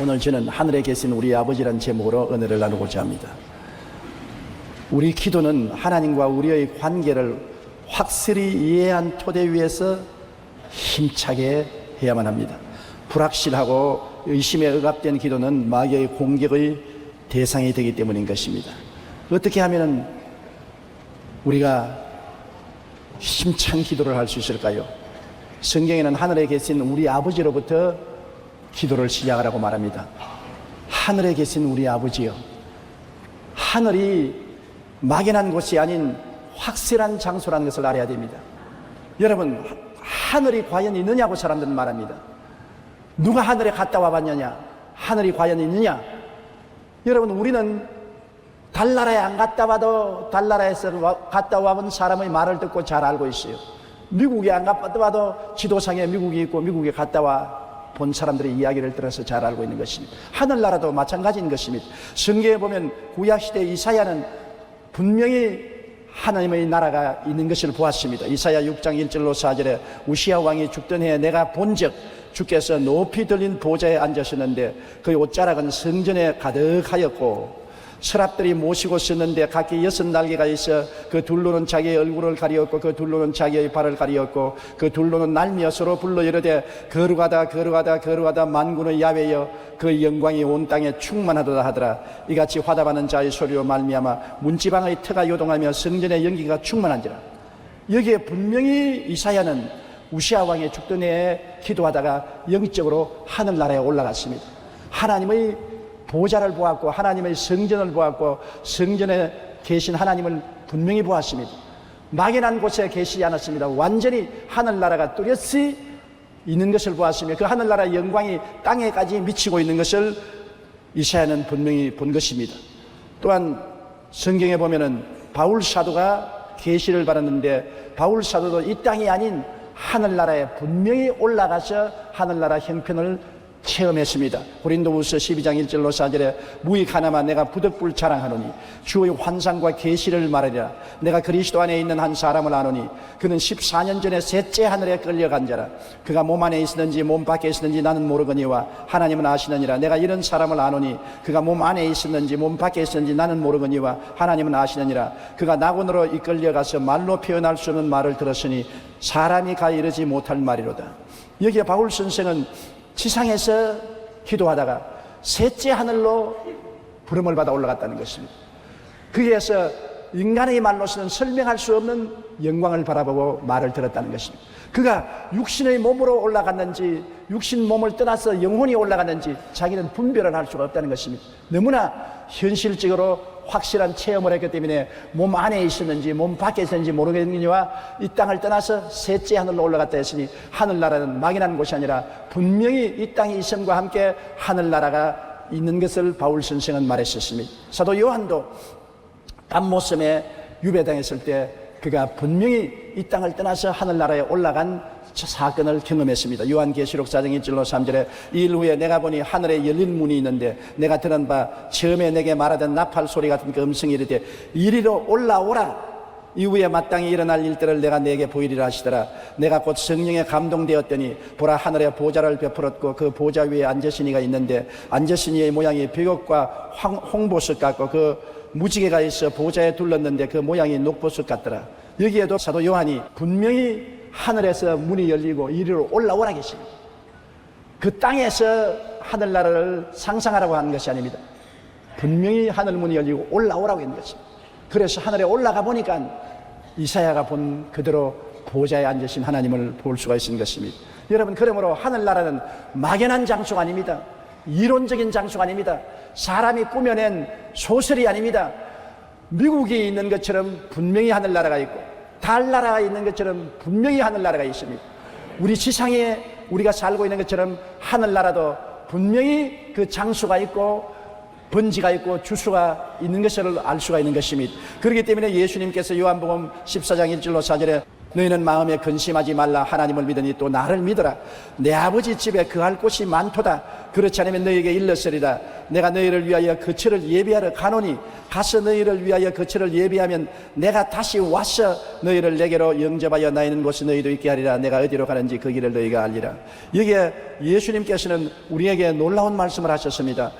오늘 저는 하늘에 계신 우리 아버지란 제목으로 은혜를 나누고자 합니다. 우리 기도는 하나님과 우리의 관계를 확실히 이해한 토대 위에서 힘차게 해야만 합니다. 불확실하고 의심에 억압된 기도는 마귀의 공격의 대상이 되기 때문인 것입니다. 어떻게 하면 우리가 힘찬 기도를 할 수 있을까요? 성경에는 하늘에 계신 우리 아버지로부터 기도를 시작하라고 말합니다. 하늘에 계신 우리 아버지요. 하늘이 막연한 곳이 아닌 확실한 장소라는 것을 알아야 됩니다. 여러분, 하늘이 과연 있느냐고 사람들은 말합니다. 누가 하늘에 갔다 와봤느냐? 하늘이 과연 있느냐? 여러분, 우리는 달나라에 안 갔다 와도 달나라에서 와- 갔다 와본 사람의 말을 듣고 잘 알고 있어요. 미국에 안 갔다 와도 지도상에 미국이 있고 미국에 갔다 와 본 사람들의 이야기를 들어서 잘 알고 있는 것입니다. 하늘나라도 마찬가지인 것입니다. 성경에 보면 구약시대 이사야는 분명히 하나님의 나라가 있는 것을 보았습니다. 이사야 6장 1절로 4절에 우시아 왕이 죽던 해에 내가 본적 주께서 높이 들린 보좌에 앉으셨는데 그의 옷자락은 성전에 가득하였고 서랍들이 모시고 썼는데 각기 여섯 날개가 있어 그 둘로는 자기의 얼굴을 가리었고 그 둘로는 자기의 발을 가리었고 그 둘로는 날미어 서로 불러 이르되 거룩하다 거룩하다 거룩하다 만군의 야외여 그 영광이 온 땅에 충만하도다 하더라. 이같이 화답하는 자의 소리로 말미암아 문지방의 터가 요동하며 성전의 연기가 충만한지라. 여기에 분명히 이사야는 우시아 왕의 죽던 해에 기도하다가 영적으로 하늘나라에 올라갔습니다. 하나님의 보좌를 보았고 하나님의 성전을 보았고 성전에 계신 하나님을 분명히 보았습니다. 막연한 곳에 계시지 않았습니다. 완전히 하늘나라가 뚜렷이 있는 것을 보았으며 그 하늘나라 영광이 땅에까지 미치고 있는 것을 이사야는 분명히 본 것입니다. 또한 성경에 보면은 바울 사도가 계시를 받았는데 바울 사도도 이 땅이 아닌 하늘나라에 분명히 올라가서 하늘나라 형편을 체험했습니다. 고린도후서 12장 1절로 4절에 무익 하나만 내가 부득불 자랑하노니 주의 환상과 계시를 말하리라. 내가 그리스도 안에 있는 한 사람을 아노니 그는 14년 전에 셋째 하늘에 끌려간 자라. 그가 몸 안에 있었는지 몸 밖에 있었는지 나는 모르거니와 하나님은 아시느니라. 내가 이런 사람을 아노니 그가 몸 안에 있었는지 몸 밖에 있었는지 나는 모르거니와 하나님은 아시느니라. 그가 낙원으로 이끌려가서 말로 표현할 수 없는 말을 들었으니 사람이 가 이르지 못할 말이로다. 여기에 바울 선생은 지상에서 기도하다가 셋째 하늘로 부름을 받아 올라갔다는 것입니다. 거기에서 인간의 말로서는 설명할 수 없는 영광을 바라보고 말을 들었다는 것입니다. 그가 육신의 몸으로 올라갔는지 육신 몸을 떠나서 영혼이 올라갔는지 자기는 분별을 할 수가 없다는 것입니다. 너무나 현실적으로 확실한 체험을 했기 때문에 몸 안에 있었는지 몸 밖에 있었는지 모르겠느니와 이 땅을 떠나서 셋째 하늘로 올라갔다 했으니 하늘나라는 막연한 곳이 아니라 분명히 이 땅의 이성과 함께 하늘나라가 있는 것을 바울 선생은 말했었습니다. 사도 요한도 앞모섬에 유배당했을 때 그가 분명히 이 땅을 떠나서 하늘나라에 올라간 저 사건을 경험했습니다. 요한계시록 4장 1절로 3절에 이 일 후에 내가 보니 하늘에 열린 문이 있는데 내가 들은 바 처음에 내게 말하던 나팔 소리 같은 그 음성이 이르되 이리로 올라오라 이후에 마땅히 일어날 일들을 내가 내게 보이리라 하시더라. 내가 곧 성령에 감동되었더니 보라 하늘에 보좌를 베풀었고 그 보좌 위에 앉으신 이가 있는데 앉으신 이의 모양이 비극과 황- 홍보석 같고 그 무지개가 있어 보좌에 둘렀는데 그 모양이 녹보석 같더라. 여기에도 사도 요한이 분명히 하늘에서 문이 열리고 이리로 올라오라 계십니다. 그 땅에서 하늘나라를 상상하라고 하는 것이 아닙니다. 분명히 하늘 문이 열리고 올라오라고 했는 것입니다. 그래서 하늘에 올라가 보니까 이사야가 본 그대로 보좌에 앉으신 하나님을 볼 수가 있는 것입니다. 여러분, 그러므로 하늘나라는 막연한 장소가 아닙니다. 이론적인 장소가 아닙니다. 사람이 꾸며낸 소설이 아닙니다. 미국이 있는 것처럼 분명히 하늘나라가 있고 달나라가 있는 것처럼 분명히 하늘나라가 있습니다. 우리 지상에 우리가 살고 있는 것처럼 하늘나라도 분명히 그 장소가 있고 번지가 있고 주소가 있는 것을 알 수가 있는 것입니다. 그렇기 때문에 예수님께서 요한복음 14장 1절로 4절에 너희는 마음에 근심하지 말라. 하나님을 믿으니 또 나를 믿어라. 내 아버지 집에 그할 곳이 많도다. 그렇지 않으면 너희에게 일렀으리라. 내가 너희를 위하여 거처를 예비하러 가노니 가서 너희를 위하여 거처를 예비하면 내가 다시 와서 너희를 내게로 영접하여 나 있는 곳에 너희도 있게 하리라. 내가 어디로 가는지 그 길을 너희가 알리라. 여기에 예수님께서는 우리에게 놀라운 말씀을 하셨습니다.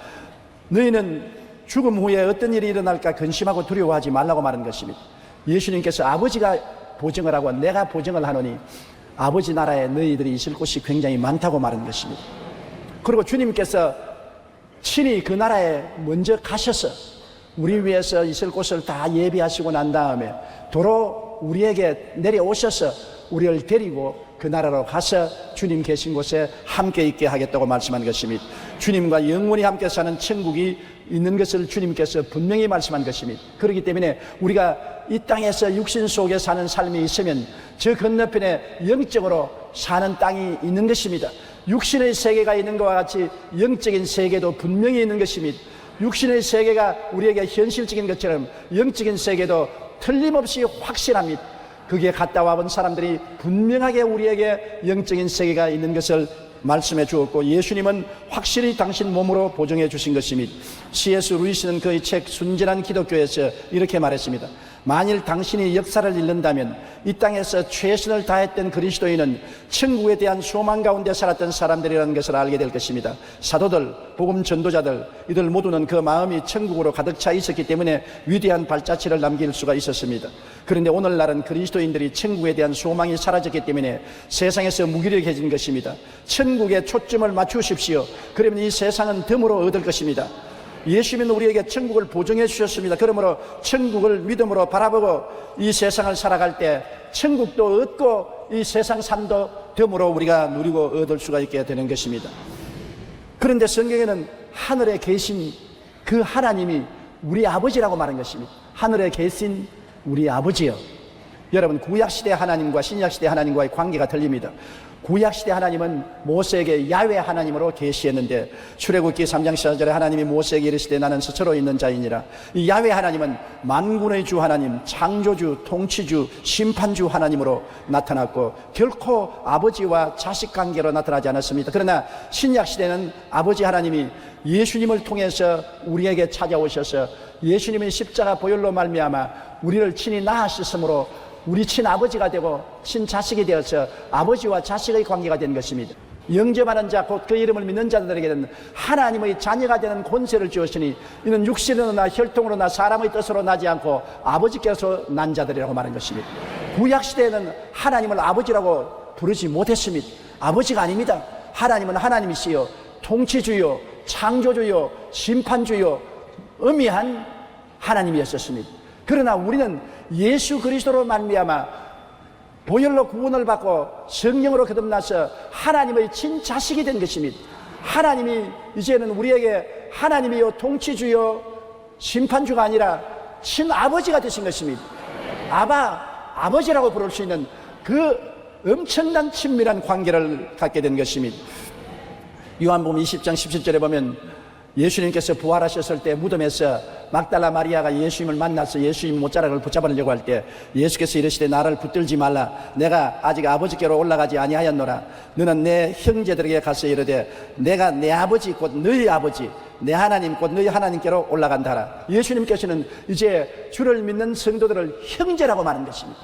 너희는 죽음 후에 어떤 일이 일어날까 근심하고 두려워하지 말라고 말한 것입니다. 예수님께서 아버지가 보증을 하고 내가 보증을 하노니 아버지 나라에 너희들이 있을 곳이 굉장히 많다고 말한 것입니다 그리고 주님께서 친히 그 나라에 먼저 가셔서 우리 위해서 있을 곳을 다 예비하시고 난 다음에 도로 우리에게 내려오셔서 우리를 데리고 그 나라로 가서 주님 계신 곳에 함께 있게 하겠다고 말씀한 것입니다. 주님과 영원히 함께 사는 천국이 있는 것을 주님께서 분명히 말씀한 것입니다. 그렇기 때문에 우리가 이 땅에서 육신 속에 사는 삶이 있으면 저 건너편에 영적으로 사는 땅이 있는 것입니다. 육신의 세계가 있는 것과 같이 영적인 세계도 분명히 있는 것입니다. 육신의 세계가 우리에게 현실적인 것처럼 영적인 세계도 틀림없이 확실합니다. 거기에 갔다 와본 사람들이 분명하게 우리에게 영적인 세계가 있는 것을 말씀해 주었고 예수님은 확실히 당신 몸으로 보증해 주신 것입니다. C.S. 루이스는 그의 책 순진한 기독교에서 이렇게 말했습니다. 만일 당신이 역사를 읽는다면 이 땅에서 최선을 다했던 그리스도인은 천국에 대한 소망 가운데 살았던 사람들이라는 것을 알게 될 것입니다. 사도들, 복음 전도자들, 이들 모두는 그 마음이 천국으로 가득 차 있었기 때문에 위대한 발자취를 남길 수가 있었습니다. 그런데 오늘날은 그리스도인들이 천국에 대한 소망이 사라졌기 때문에 세상에서 무기력해진 것입니다. 천국에 초점을 맞추십시오. 그러면 이 세상은 덤으로 얻을 것입니다. 예수님은 우리에게 천국을 보증해 주셨습니다. 그러므로 천국을 믿음으로 바라보고 이 세상을 살아갈 때 천국도 얻고 이 세상 삶도 덤으로 우리가 누리고 얻을 수가 있게 되는 것입니다. 그런데 성경에는 하늘에 계신 그 하나님이 우리 아버지라고 말한 것입니다. 하늘에 계신 우리 아버지요. 여러분 구약 시대 하나님과 신약 시대 하나님과의 관계가 틀립니다. 구약 시대 하나님은 모세에게 야외 하나님으로 계시했는데 출애굽기 3장 14절에 하나님이 모세에게 이르시되 나는 스스로 있는 자이니라 이 야외 하나님은 만군의 주 하나님 창조주 통치주 심판주 하나님으로 나타났고 결코 아버지와 자식 관계로 나타나지 않았습니다 그러나 신약 시대는 아버지 하나님이 예수님을 통해서 우리에게 찾아오셔서 예수님의 십자가 보혈로 말미암아 우리를 친히 낳으셨으므로 우리 친아버지가 되고 친자식이 되어서 아버지와 자식의 관계가 된 것입니다. 영접하는 자, 곧 그 이름을 믿는 자들에게는 하나님의 자녀가 되는 권세를 주었으니 이는 육신으로나 혈통으로나 사람의 뜻으로 나지 않고 아버지께서 난 자들이라고 말한 것입니다. 구약시대에는 하나님을 아버지라고 부르지 못했습니다. 아버지가 아닙니다. 하나님은 하나님이시요. 통치주요, 창조주요, 심판주요, 엄미한 하나님이었었습니다. 그러나 우리는 예수 그리스도로 말미암아 보혈로 구원을 받고 성령으로 거듭나서 하나님의 친자식이 된 것입니다. 하나님이 이제는 우리에게 하나님이요 통치주요 심판주가 아니라 친아버지가 되신 것입니다. 아바 아버지라고 부를 수 있는 그 엄청난 친밀한 관계를 갖게 된 것입니다. 요한복음 20장 17절에 보면 예수님께서 부활하셨을 때 무덤에서 막달라 마리아가 예수님을 만나서 예수님 못자락을 붙잡으려고 할 때 예수께서 이르시되 나를 붙들지 말라. 내가 아직 아버지께로 올라가지 아니하였노라. 너는 내 형제들에게 가서 이르되 내가 내 아버지 곧 너희 아버지 내 하나님 곧 너희 하나님께로 올라간다 하라. 예수님께서는 이제 주를 믿는 성도들을 형제라고 말한 것입니다.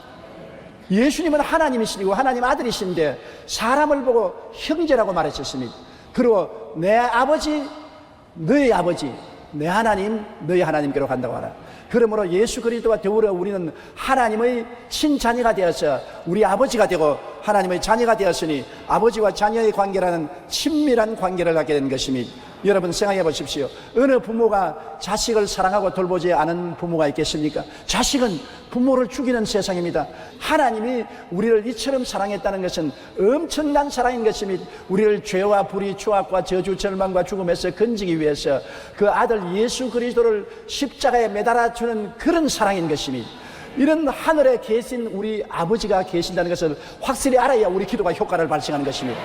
예수님은 하나님이시고 하나님 아들이신데 사람을 보고 형제라고 말하셨습니다. 그리고 내 아버지 너희 아버지, 내 하나님, 너희 하나님께로 간다고 하라. 그러므로 예수 그리스도와 더불어 우리는 하나님의 친자녀가 되어서 우리 아버지가 되고 하나님의 자녀가 되었으니 아버지와 자녀의 관계라는 친밀한 관계를 갖게 된 것입니다. 여러분 생각해 보십시오. 어느 부모가 자식을 사랑하고 돌보지 않은 부모가 있겠습니까? 자식은 부모를 죽이는 세상입니다. 하나님이 우리를 이처럼 사랑했다는 것은 엄청난 사랑인 것입니다. 우리를 죄와 불의, 추악과 저주, 절망과 죽음에서 건지기 위해서 그 아들 예수 그리스도를 십자가에 매달아 주는 그런 사랑인 것입니다. 이런 하늘에 계신 우리 아버지가 계신다는 것을 확실히 알아야 우리 기도가 효과를 발생하는 것입니다.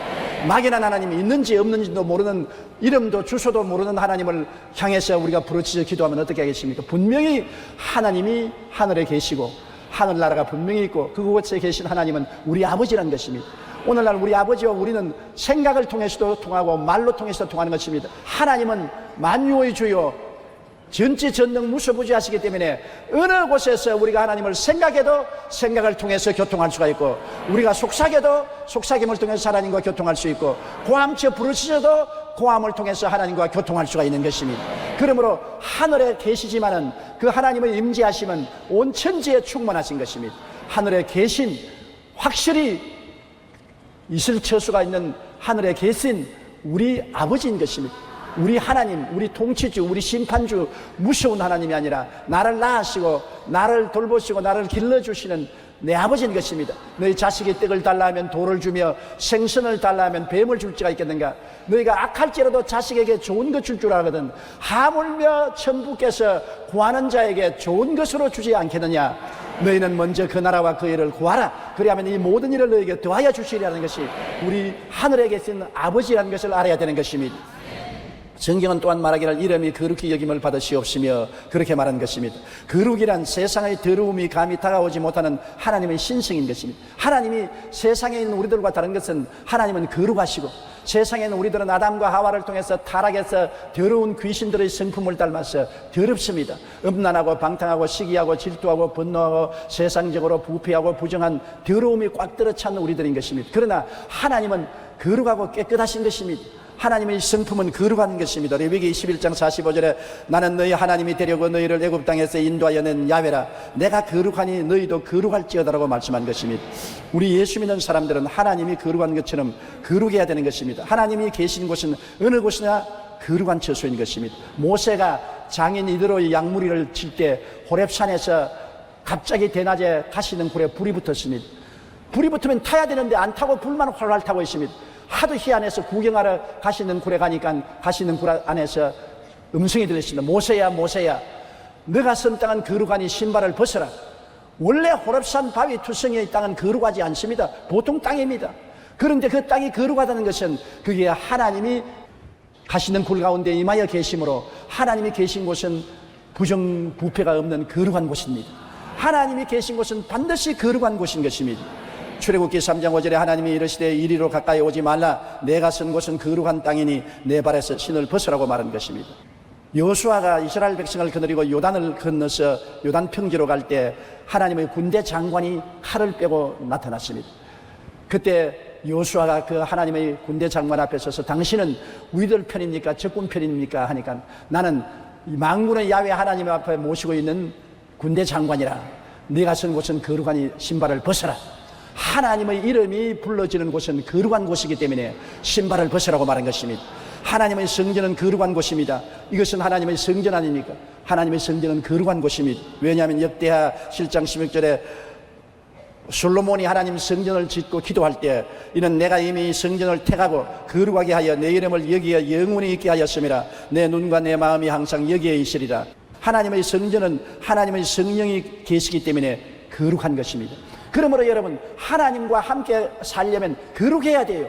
막연한 하나님이 있는지 없는지도 모르는 이름도 주소도 모르는 하나님을 향해서 우리가 부르짖어 기도하면 어떻게 하겠습니까? 분명히 하나님이 하늘에 계시고 하늘나라가 분명히 있고 그곳에 계신 하나님은 우리 아버지라는 것입니다. 오늘날 우리 아버지와 우리는 생각을 통해서도 통하고 말로 통해서 통하는 것입니다. 하나님은 만유의 주요 전지 전능 무소부지 하시기 때문에 어느 곳에서 우리가 하나님을 생각해도 생각을 통해서 교통할 수가 있고 우리가 속삭여도 속삭임을 통해서 하나님과 교통할 수 있고 고함쳐 부르시셔도 고함을 통해서 하나님과 교통할 수가 있는 것입니다. 그러므로 하늘에 계시지만은 그 하나님의 임재하심은 온 천지에 충만하신 것입니다. 하늘에 계신 확실히 있을 처수가 있는 하늘에 계신 우리 아버지인 것입니다. 우리 하나님, 우리 통치주, 우리 심판주, 무서운 하나님이 아니라 나를 낳으시고 나를 돌보시고 나를 길러주시는 내 아버지인 것입니다. 너희 자식이 떡을 달라 하면 돌을 주며 생선을 달라 하면 뱀을 줄 지가 있겠는가? 너희가 악할지라도 자식에게 좋은 것 줄 줄 알거든. 하물며 천부께서 구하는 자에게 좋은 것으로 주지 않겠느냐? 너희는 먼저 그 나라와 그 일을 구하라. 그리하면 이 모든 일을 너에게 더하여 주시리라는 것이 우리 하늘에 계신 아버지라는 것을 알아야 되는 것입니다. 성경은 또한 말하기를 이름이 거룩히 여김을 받으시옵시며 그렇게 말한 것입니다. 거룩이란 세상의 더러움이 감히 다가오지 못하는 하나님의 신성인 것입니다. 하나님이 세상에 있는 우리들과 다른 것은 하나님은 거룩하시고 세상에 있는 우리들은 아담과 하와를 통해서 타락해서 더러운 귀신들의 성품을 닮아서 더럽습니다. 음란하고 방탕하고 시기하고 질투하고 분노하고 세상적으로 부패하고 부정한 더러움이 꽉 들어찬 우리들인 것입니다. 그러나 하나님은 거룩하고 깨끗하신 것입니다. 하나님의 성품은 거룩한 것입니다. 레위기 21장 45절에 나는 너희 하나님이 되려고 너희를 애굽 땅에서 인도하여 낸 야훼라 내가 거룩하니 너희도 거룩할지어다라고 말씀한 것입니다. 우리 예수 믿는 사람들은 하나님이 거룩한 것처럼 거룩해야 되는 것입니다. 하나님이 계신 곳은 어느 곳이나 거룩한 처소인 것입니다. 모세가 장인 이드로의 양무리를 칠 때 호렙산에서 갑자기 대낮에 가시는 굴에 불이 붙었습니다. 불이 붙으면 타야 되는데 안 타고 불만 활활 타고 있습니다. 하도 희한해서 구경하러 가시는 굴에 가니까 가시는 굴 안에서 음성이 들렸습니다. 모세야, 모세야, 너가 선 땅은 거룩하니 신발을 벗어라. 원래 호랍산 바위 투성이의 땅은 거룩하지 않습니다. 보통 땅입니다. 그런데 그 땅이 거룩하다는 것은 그게 하나님이 가시는 굴 가운데 임하여 계심으로 하나님이 계신 곳은 부정 부패가 없는 거룩한 곳입니다. 하나님이 계신 곳은 반드시 거룩한 곳인 것입니다. 출애굽기 3장 5절에 하나님이 이르시되 이리로 가까이 오지 말라 내가 선 곳은 거룩한 땅이니 내 발에서 신을 벗으라고 말한 것입니다. 여수아가 이스라엘 백성을 거느리고 요단을 건너서 요단 평지로 갈 때 하나님의 군대 장관이 칼을 빼고 나타났습니다. 그때 여수아가 그 하나님의 군대 장관 앞에 서서 당신은 우리들 편입니까 적군 편입니까 하니까 나는 이 망군의 야외 하나님 앞에 모시고 있는 군대 장관이라 네가 선 곳은 거룩하니 신발을 벗어라. 하나님의 이름이 불러지는 곳은 거룩한 곳이기 때문에 신발을 벗으라고 말한 것입니다. 하나님의 성전은 거룩한 곳입니다. 이것은 하나님의 성전 아닙니까? 하나님의 성전은 거룩한 곳입니다. 왜냐하면 역대하 실장 16절에 솔로몬이 하나님 성전을 짓고 기도할 때 이는 내가 이미 성전을 택하고 거룩하게 하여 내 이름을 여기에 영원히 있게 하였음이라 내 눈과 내 마음이 항상 여기에 있으리라 하나님의 성전은 하나님의 성령이 계시기 때문에 거룩한 것입니다 그러므로 여러분 하나님과 함께 살려면 거룩해야 돼요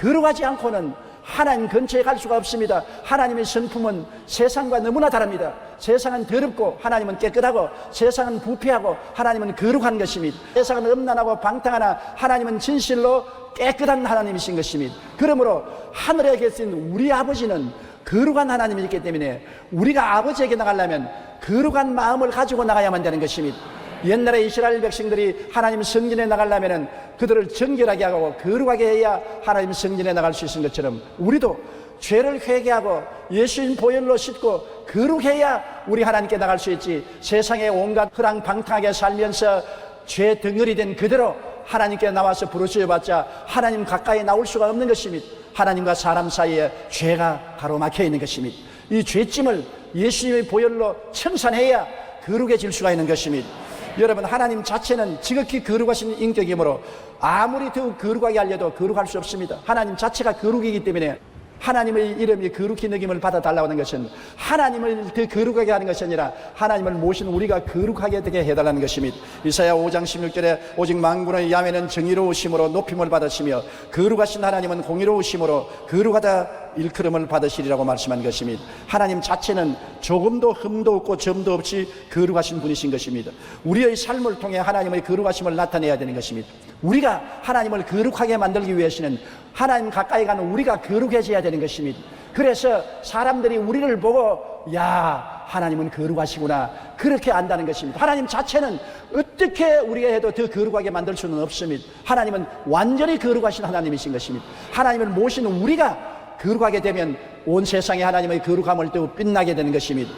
거룩하지 않고는 하나님 근처에 갈 수가 없습니다. 하나님의 성품은 세상과 너무나 다릅니다. 세상은 더럽고 하나님은 깨끗하고 세상은 부패하고 하나님은 거룩한 것입니다. 세상은 음란하고 방탕하나 하나님은 진실로 깨끗한 하나님이신 것입니다. 그러므로 하늘에 계신 우리 아버지는 거룩한 하나님이기 때문에 우리가 아버지에게 나가려면 거룩한 마음을 가지고 나가야만 되는 것입니다. 옛날에 이스라엘 백성들이 하나님 성전에 나가려면 그들을 정결하게 하고 거룩하게 해야 하나님 성전에 나갈 수 있는 것처럼 우리도 죄를 회개하고 예수님 보혈로 씻고 거룩해야 우리 하나님께 나갈 수 있지. 세상에 온갖 흐랑방탕하게 살면서 죄 덩어리 된 그대로 하나님께 나와서 부르짖어봤자 하나님 가까이 나올 수가 없는 것입니다. 하나님과 사람 사이에 죄가 가로막혀 있는 것입니다. 이 죄짐을 예수님의 보혈로 청산해야 거룩해질 수가 있는 것입니다 여러분 하나님 자체는 지극히 거룩하신 인격이므로 아무리 더욱 거룩하게 하려도 거룩할 수 없습니다. 하나님 자체가 거룩이기 때문에 하나님의 이름이 거룩히 느낌을 받아달라고 하는 것은 하나님을 더 거룩하게 하는 것이 아니라 하나님을 모신 우리가 거룩하게 되게 해달라는 것입니다. 이사야 5장 16절에 오직 망군의 야매는 정의로우심으로 높임을 받으시며 거룩하신 하나님은 공의로우심으로 거룩하다 일컬음을 받으시리라고 말씀한 것입니다. 하나님 자체는 조금도 흠도 없고 점도 없이 거룩하신 분이신 것입니다. 우리의 삶을 통해 하나님의 거룩하심을 나타내야 되는 것입니다. 우리가 하나님을 거룩하게 만들기 위해서는 하나님 가까이 가는 우리가 거룩해져야 되는 것입니다. 그래서 사람들이 우리를 보고 야 하나님은 거룩하시구나 그렇게 안다는 것입니다. 하나님 자체는 어떻게 우리가 해도 더 거룩하게 만들 수는 없습니다. 하나님은 완전히 거룩하신 하나님이신 것입니다. 하나님을 모시는 우리가 거룩하게 되면 온 세상에 하나님의 거룩함을 더욱 빛나게 되는 것입니다.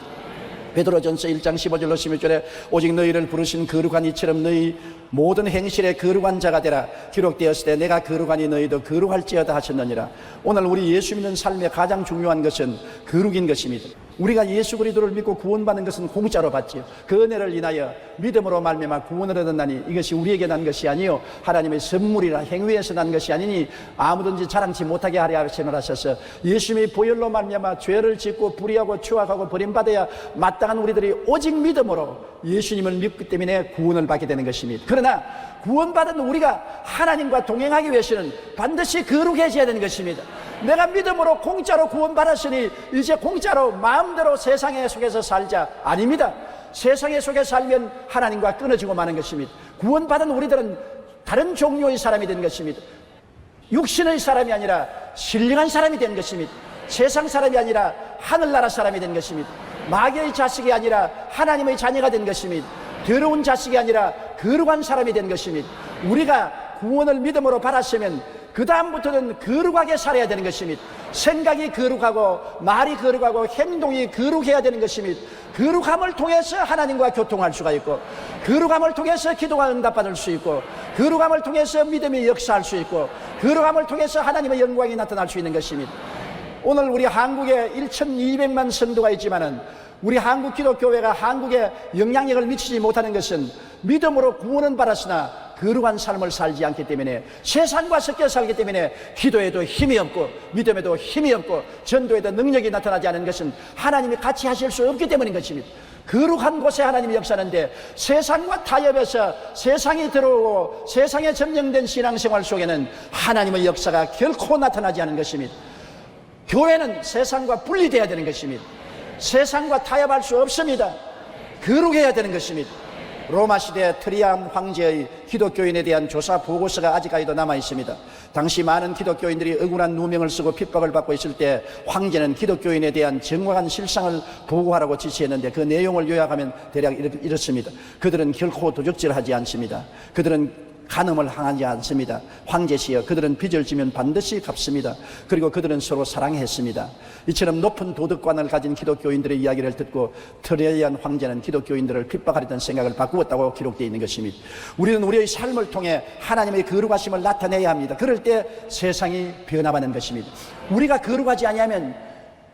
베드로전서 1장 15절로 16절에 오직 너희를 부르신 거룩한 이처럼 너희 모든 행실에 거룩한 자가 되라 기록되었을 때 내가 거룩하니 너희도 거룩할지어다 하셨느니라 오늘 우리 예수 믿는 삶의 가장 중요한 것은 거룩인 것입니다 우리가 예수 그리스도를 믿고 구원받는 것은 공짜로 받지요 그 은혜를 인하여 믿음으로 말미암아 구원을 얻었나니 이것이 우리에게 난 것이 아니요 하나님의 선물이라 행위에서 난 것이 아니니 아무든지 자랑치 못하게 하려 하시는 하셔서 예수님의 보혈로 말미암아 죄를 짓고 불의하고 추악하고 버림받아야 마땅한 우리들이 오직 믿음으로 예수님을 믿기 때문에 구원을 받게 되는 것입니다. 그러나 구원받은 우리가 하나님과 동행하기 위해서는 반드시 거룩해져야 되는 것입니다 내가 믿음으로 공짜로 구원받았으니 이제 공짜로 마음대로 세상에 속에서 살자 아닙니다 세상에 속에 살면 하나님과 끊어지고 마는 것입니다 구원받은 우리들은 다른 종류의 사람이 된 것입니다 육신의 사람이 아니라 신령한 사람이 된 것입니다. 세상 사람이 아니라 하늘나라 사람이 된 것입니다. 마귀의 자식이 아니라 하나님의 자녀가 된 것입니다. 더러운 자식이 아니라 거룩한 사람이 된 것입니다. 우리가 구원을 믿음으로 받았으면 그 다음부터는 거룩하게 살아야 되는 것입니다. 생각이 거룩하고 말이 거룩하고 행동이 거룩해야 되는 것입니다. 거룩함을 통해서 하나님과 교통할 수가 있고 거룩함을 통해서 기도가 응답받을 수 있고 거룩함을 통해서 믿음이 역사할 수 있고 거룩함을 통해서 하나님의 영광이 나타날 수 있는 것입니다. 오늘 우리 한국에 1,200만 성도가 있지만은 우리 한국 기독교회가 한국에 영향력을 미치지 못하는 것은 믿음으로 구원은 받았으나 거룩한 삶을 살지 않기 때문에 세상과 섞여 살기 때문에 기도에도 힘이 없고 믿음에도 힘이 없고 전도에도 능력이 나타나지 않은 것은 하나님이 같이 하실 수 없기 때문인 것입니다. 거룩한 곳에 하나님이 역사하는데 세상과 타협해서 세상이 들어오고 세상에 점령된 신앙생활 속에는 하나님의 역사가 결코 나타나지 않은 것입니다. 교회는 세상과 분리되어야 되는 것입니다. 세상과 타협할 수 없습니다. 거룩해야 되는 것입니다. 로마 시대 트리안 황제의 기독교인에 대한 조사 보고서가 아직까지도 남아 있습니다. 당시 많은 기독교인들이 억울한 누명을 쓰고 핍박을 받고 있을 때 황제는 기독교인에 대한 정확한 실상을 보고하라고 지시했는데 그 내용을 요약하면 대략 이렇- 이렇습니다. 그들은 결코 도적질하지 않습니다. 그들은 간음을 항하지 않습니다. 황제시여 그들은 빚을 지면 반드시 갚습니다. 그리고 그들은 서로 사랑했습니다. 이처럼 높은 도덕관을 가진 기독교인들의 이야기를 듣고 트레이안 황제는 기독교인들을 핍박하려던 생각을 바꾸었다고 기록되어 있는 것입니다. 우리는 우리의 삶을 통해 하나님의 거룩하심을 나타내야 합니다. 그럴 때 세상이 변화받는 것입니다. 우리가 거룩하지 아니하면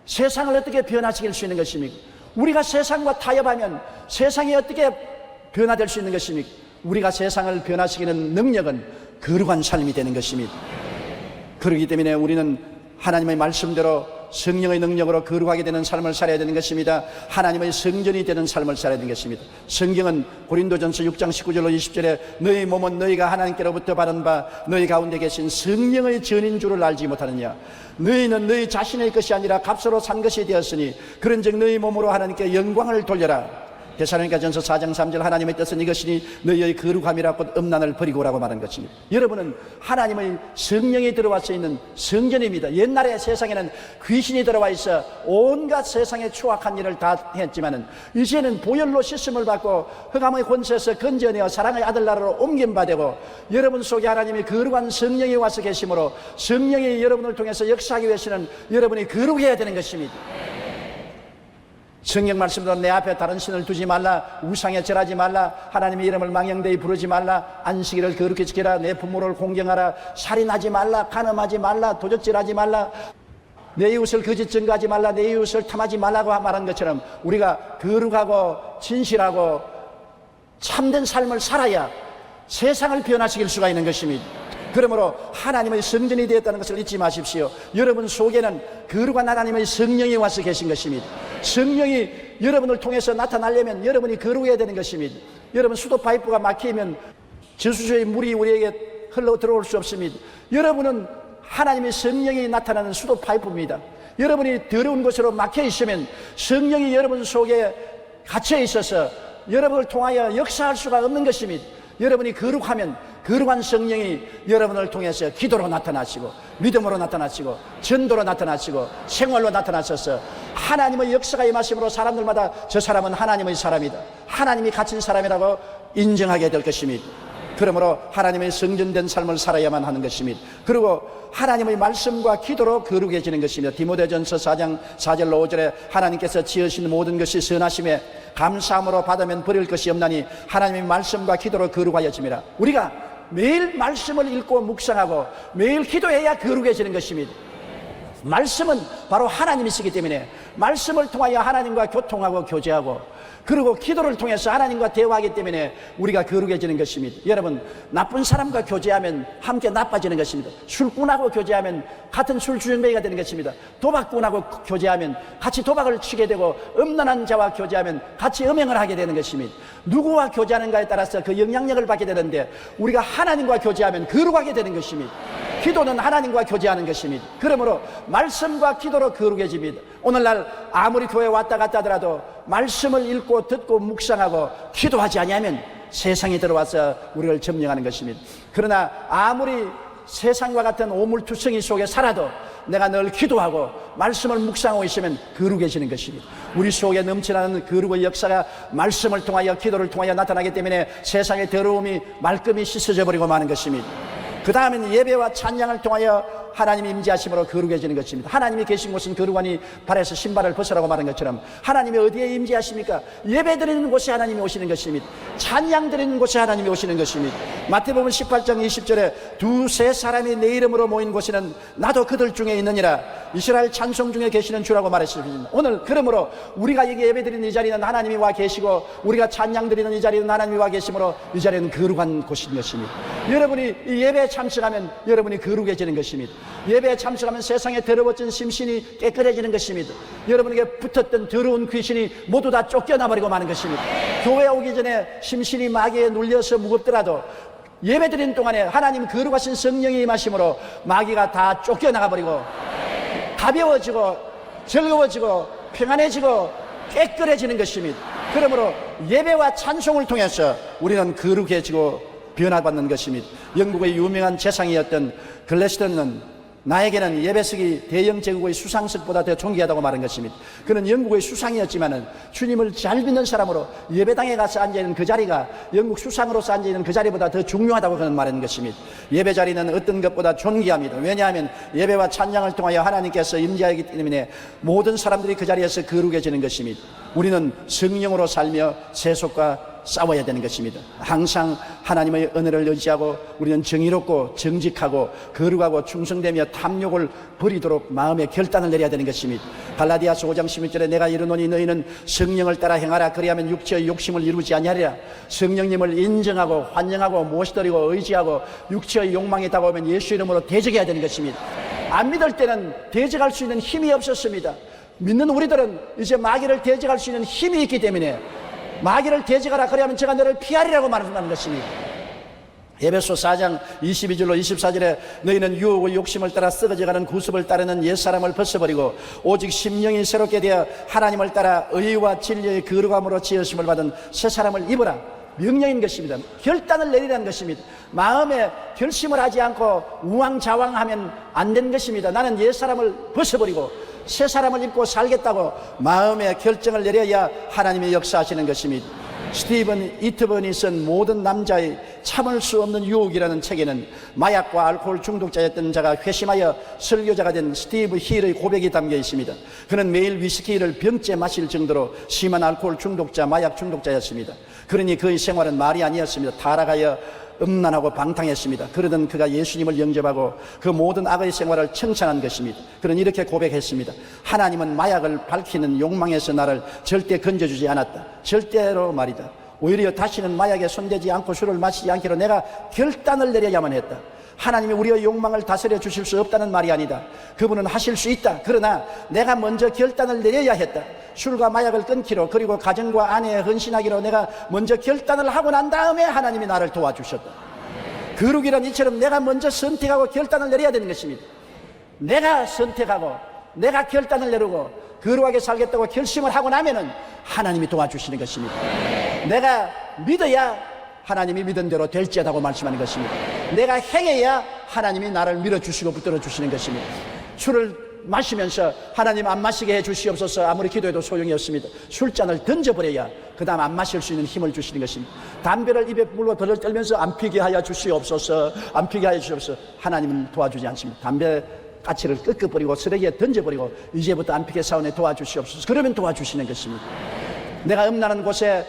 세상을 어떻게 변화시킬 수 있는 것입니까? 우리가 세상과 타협하면 세상이 어떻게 변화될 수 있는 것입니까? 우리가 세상을 변화시키는 능력은 거룩한 삶이 되는 것입니다. 그렇기 때문에 우리는 하나님의 말씀대로 성령의 능력으로 거룩하게 되는 삶을 살아야 되는 것입니다. 하나님의 성전이 되는 삶을 살아야 되는 것입니다. 성경은 고린도전서 6장 19절로 20절에 너희 몸은 너희가 하나님께로부터 받은 바 너희 가운데 계신 성령의 전인 줄을 알지 못하느냐 너희는 너희 자신의 것이 아니라 값으로 산 것이 되었으니 그런즉 너희 몸으로 하나님께 영광을 돌려라 데살로니가 전서 4장 3절 하나님의 뜻은 이것이니 너희의 거룩함이라 곧 음란을 버리고라고 말한 것입니다. 여러분은 하나님의 성령이 들어와서 있는 성전입니다. 옛날에 세상에는 귀신이 들어와 있어 온갖 세상의 추악한 일을 다 했지만은 이제는 보혈로 씻음을 받고 흑암의 권세에서 건져내어 사랑의 아들 나라로 옮김받고 여러분 속에 하나님의 거룩한 성령이 와서 계심으로 성령이 여러분을 통해서 역사하기 위해서는 여러분이 거룩해야 되는 것입니다. 성경 말씀대로 내 앞에 다른 신을 두지 말라 우상에 절하지 말라 하나님의 이름을 망령되이 부르지 말라 안식일을 거룩히 지켜라 내 부모를 공경하라 살인하지 말라 간음하지 말라 도적질하지 말라 내 이웃을 거짓 증거하지 말라 내 이웃을 탐하지 말라고 말한 것처럼 우리가 거룩하고 진실하고 참된 삶을 살아야 세상을 변화시킬 수가 있는 것입니다. 그러므로 하나님의 성전이 되었다는 것을 잊지 마십시오. 여러분 속에는 거룩한 하나님의 성령이 와서 계신 것입니다. 성령이 여러분을 통해서 나타나려면 여러분이 거룩해야 되는 것입니다. 여러분 수도 파이프가 막히면 저수조의 물이 우리에게 흘러 들어올 수 없습니다. 여러분은 하나님의 성령이 나타나는 수도 파이프입니다. 여러분이 더러운 곳으로 막혀 있으면 성령이 여러분 속에 갇혀 있어서 여러분을 통하여 역사할 수가 없는 것입니다. 여러분이 거룩하면 거룩한 성령이 여러분을 통해서 기도로 나타나시고 믿음으로 나타나시고 전도로 나타나시고 생활로 나타나셔서 하나님의 역사가 임하심으로 사람들마다 저 사람은 하나님의 사람이다. 하나님이 갇힌 사람이라고 인정하게 될 것입니다. 그러므로 하나님의 성전된 삶을 살아야만 하는 것입니다. 그리고 하나님의 말씀과 기도로 거룩해지는 것입니다. 디모데전서 4장 4절로 5절에 하나님께서 지으신 모든 것이 선하심에 감사함으로 받으면 버릴 것이 없나니 하나님의 말씀과 기도로 거룩하여짐이라. 우리가 매일 말씀을 읽고 묵상하고 매일 기도해야 거룩해지는 것입니다. 말씀은 바로 하나님이시기 때문에 말씀을 통하여 하나님과 교통하고 교제하고 그리고 기도를 통해서 하나님과 대화하기 때문에 우리가 거룩해지는 것입니다. 여러분, 나쁜 사람과 교제하면 함께 나빠지는 것입니다. 술꾼하고 교제하면 같은 술주정뱅이가 되는 것입니다. 도박꾼하고 교제하면 같이 도박을 치게 되고 음란한 자와 교제하면 같이 음행을 하게 되는 것입니다. 누구와 교제하는가에 따라서 그 영향력을 받게 되는데 우리가 하나님과 교제하면 거룩하게 되는 것입니다. 기도는 하나님과 교제하는 것입니다. 그러므로 말씀과 기도로 거룩해집니다. 오늘날 아무리 교회 왔다 갔다 하더라도 말씀을 읽고 듣고 묵상하고 기도하지 아니하면 세상에 들어와서 우리를 점령하는 것입니다. 그러나 아무리 세상과 같은 오물투성이 속에 살아도 내가 늘 기도하고 말씀을 묵상하고 있으면 거룩해지는 것입니다. 우리 속에 넘치는 거룩의 역사가 말씀을 통하여 기도를 통하여 나타나기 때문에 세상의 더러움이 말끔히 씻어져 버리고 마는 것입니다. 그 다음에는 예배와 찬양을 통하여 하나님이 임재하심으로 거룩해지는 것입니다. 하나님이 계신 곳은 거룩하니 발에서 신발을 벗으라고 말한 것처럼 하나님이 어디에 임재하십니까? 예배 드리는 곳에 하나님이 오시는 것입니다. 찬양 드리는 곳에 하나님이 오시는 것입니다. 마태복음 18장 20절에 두세 사람이 내 이름으로 모인 곳에는 나도 그들 중에 있느니라. 이스라엘 찬송 중에 계시는 주라고 말했습니다. 오늘 그러므로 우리가 여기 예배 드리는 이 자리는 하나님이 와 계시고 우리가 찬양 드리는 이 자리는 하나님이 와 계시므로 이 자리는 거룩한 곳인 것입니다. 여러분이 이 예배에 참석하면 여러분이 거룩해지는 것입니다. 예배에 참석하면 세상에 더러워진 심신이 깨끗해지는 것입니다. 여러분에게 붙었던 더러운 귀신이 모두 다 쫓겨나 버리고 마는 것입니다. 교회 오기 전에 심신이 마귀에 눌려서 무겁더라도 예배 드리는 동안에 하나님 거룩하신 성령이 임하심으로 마귀가 다 쫓겨나가 버리고 가벼워지고 즐거워지고 평안해지고 깨끗해지는 것입니다. 그러므로 예배와 찬송을 통해서 우리는 거룩해지고 변화받는 것입니다. 영국의 유명한 재상이었던 글래스턴은 나에게는 예배석이 대영 제국의 수상석보다 더 존귀하다고 말한 것입니다. 그는 영국의 수상이었지만은 주님을 잘 믿는 사람으로 예배당에 가서 앉아 있는 그 자리가 영국 수상으로서 앉아 있는 그 자리보다 더 중요하다고 그는 말한 것입니다. 예배 자리는 어떤 것보다 존귀합니다. 왜냐하면 예배와 찬양을 통하여 하나님께서 임재하기 때문에 모든 사람들이 그 자리에서 거룩해지는 것입니다. 우리는 성령으로 살며 세속과 싸워야 되는 것입니다. 항상 하나님의 은혜를 의지하고 우리는 정의롭고 정직하고 거룩하고 충성되며 탐욕을 버리도록 마음의 결단을 내려야 되는 것입니다. 갈라디아서 5장 11절에 내가 이르노니 너희는 성령을 따라 행하라 그리하면 육체의 욕심을 이루지 아니하리라. 성령님을 인정하고 환영하고 모시드리고 의지하고 육체의 욕망이 다가오면 예수 이름으로 대적해야 되는 것입니다. 안 믿을 때는 대적할 수 있는 힘이 없었습니다. 믿는 우리들은 이제 마귀를 대적할 수 있는 힘이 있기 때문에 마귀를 대적하라 그래야면 제가 너를 피하리라고 말하는 것입니다. 에베소 4장 22절로 24절에 너희는 유혹의 욕심을 따라 썩어져가는 구습을 따르는 옛사람을 벗어버리고 오직 심령이 새롭게 되어 하나님을 따라 의와 진리의 거룩함으로 지으심을 받은 새 사람을 입어라 명령인 것입니다. 결단을 내리라는 것입니다. 마음에 결심을 하지 않고 우왕좌왕하면 안 되는 것입니다. 나는 옛사람을 벗어버리고 새 사람을 입고 살겠다고 마음의 결정을 내려야 하나님의 역사하시는 것입니다. 스티븐 이트번이 쓴 모든 남자의 참을 수 없는 유혹이라는 책에는 마약과 알코올 중독자였던 자가 회심하여 설교자가 된 스티브 힐의 고백이 담겨 있습니다. 그는 매일 위스키를 병째 마실 정도로 심한 알코올 중독자, 마약 중독자였습니다. 그러니 그의 생활은 말이 아니었습니다. 타락하여 음란하고 방탕했습니다. 그러던 그가 예수님을 영접하고 그 모든 악의 생활을 청산한 것입니다. 그는 이렇게 고백했습니다. 하나님은 마약을 밝히는 욕망에서 나를 절대 건져주지 않았다. 절대로 말이다. 오히려 다시는 마약에 손대지 않고 술을 마시지 않기로 내가 결단을 내려야만 했다. 하나님이 우리의 욕망을 다스려 주실 수 없다는 말이 아니다. 그분은 하실 수 있다. 그러나 내가 먼저 결단을 내려야 했다. 술과 마약을 끊기로 그리고 가정과 아내에 헌신하기로 내가 먼저 결단을 하고 난 다음에 하나님이 나를 도와주셨다. 거룩이란 이처럼 내가 먼저 선택하고 결단을 내려야 되는 것입니다. 내가 선택하고 내가 결단을 내리고 거룩하게 살겠다고 결심을 하고 나면은 하나님이 도와주시는 것입니다. 내가 믿어야 하나님이 믿은 대로 될지어다고 말씀하는 것입니다. 내가 행해야 하나님이 나를 밀어주시고 붙들어 주시는 것입니다. 술을 마시면서 하나님 안 마시게 해 주시옵소서 아무리 기도해도 소용이 없습니다. 술잔을 던져버려야 그 다음 안 마실 수 있는 힘을 주시는 것입니다. 담배를 입에 물고 벌을 떨면서 안 피게 하여 주시옵소서 안 피게 하여 주시옵소서 하나님은 도와주지 않습니다. 담배 가치를 끄끄버리고 쓰레기에 던져버리고 이제부터 안 피게 사원에 도와주시옵소서. 그러면 도와주시는 것입니다. 내가 음란한 곳에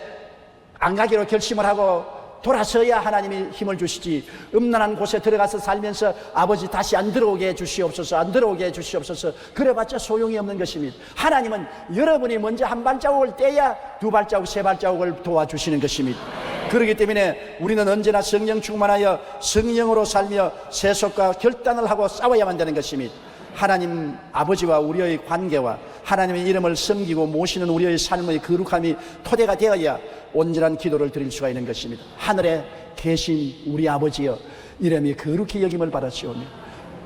안 가기로 결심을 하고 돌아서야 하나님이 힘을 주시지. 음란한 곳에 들어가서 살면서 아버지 다시 안 들어오게 해 주시옵소서 안 들어오게 해 주시옵소서. 그래봤자 소용이 없는 것입니다. 하나님은 여러분이 먼저 한 발자국을 떼야 두 발자국 세 발자국을 도와주시는 것입니다 그렇기 때문에 우리는 언제나 성령 충만하여 성령으로 살며 세속과 결단을 하고 싸워야만 되는 것입니다 하나님 아버지와 우리의 관계와 하나님의 이름을 섬기고 모시는 우리의 삶의 거룩함이 토대가 되어야 온전한 기도를 드릴 수가 있는 것입니다. 하늘에 계신 우리 아버지여 이름이 거룩히 여김을 받았시오며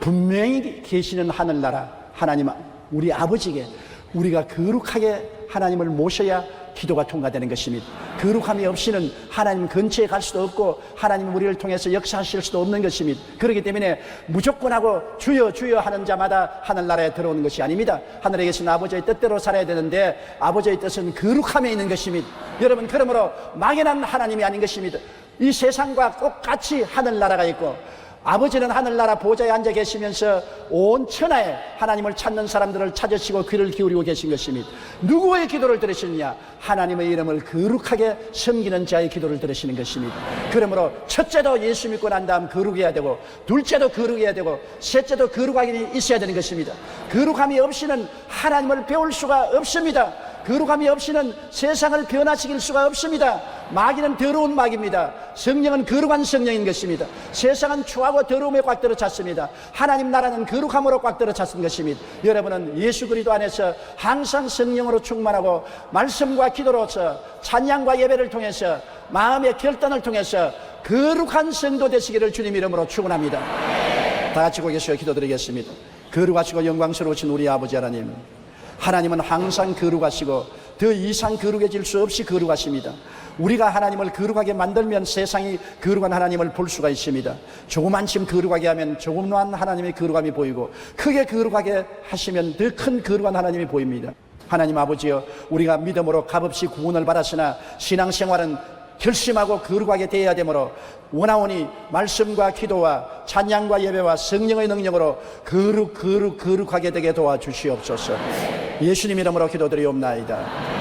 분명히 계시는 하늘나라 하나님 우리 아버지에게 우리가 거룩하게 하나님을 모셔야 기도가 통과되는 것입니다. 거룩함이 없이는 하나님 근처에 갈 수도 없고 하나님 우리를 통해서 역사하실 수도 없는 것입니다. 그렇기 때문에 무조건 하고 주여 주여 하는 자마다 하늘나라에 들어오는 것이 아닙니다. 하늘에 계신 아버지의 뜻대로 살아야 되는데 아버지의 뜻은 거룩함에 있는 것입니다. 여러분 그러므로 막연한 하나님이 아닌 것입니다. 이 세상과 똑같이 하늘나라가 있고 아버지는 하늘나라 보좌에 앉아 계시면서 온 천하에 하나님을 찾는 사람들을 찾으시고 귀를 기울이고 계신 것입니다. 누구의 기도를 들으시느냐? 하나님의 이름을 거룩하게 섬기는 자의 기도를 들으시는 것입니다. 그러므로 첫째도 예수 믿고 난 다음 거룩해야 되고 둘째도 거룩해야 되고 셋째도 거룩하게 있어야 되는 것입니다. 거룩함이 없이는 하나님을 배울 수가 없습니다. 거룩함이 없이는 세상을 변화시킬 수가 없습니다. 마귀는 더러운 마귀입니다. 성령은 거룩한 성령인 것입니다. 세상은 추하고 더러움에 꽉 들어 찼습니다. 하나님 나라는 거룩함으로 꽉 들어 찼은 것입니다. 여러분은 예수 그리스도 안에서 항상 성령으로 충만하고 말씀과 기도로서 찬양과 예배를 통해서 마음의 결단을 통해서 거룩한 성도 되시기를 주님 이름으로 축원합니다. 다 같이 고개서 기도드리겠습니다. 거룩하시고 영광스러우신 우리 아버지 하나님. 하나님은 항상 거룩하시고 더 이상 거룩해질 수 없이 거룩하십니다. 우리가 하나님을 거룩하게 만들면 세상이 거룩한 하나님을 볼 수가 있습니다. 조그만침 거룩하게 하면 조그만 하나님의 거룩함이 보이고 크게 거룩하게 하시면 더 큰 거룩한 하나님이 보입니다. 하나님 아버지여 우리가 믿음으로 값없이 구원을 받았으나 신앙생활은 결심하고 거룩하게 되어야 되므로 원하오니 말씀과 기도와 찬양과 예배와 성령의 능력으로 거룩 거룩 거룩하게 되게 도와주시옵소서. 예수님 이름으로 기도드리옵나이다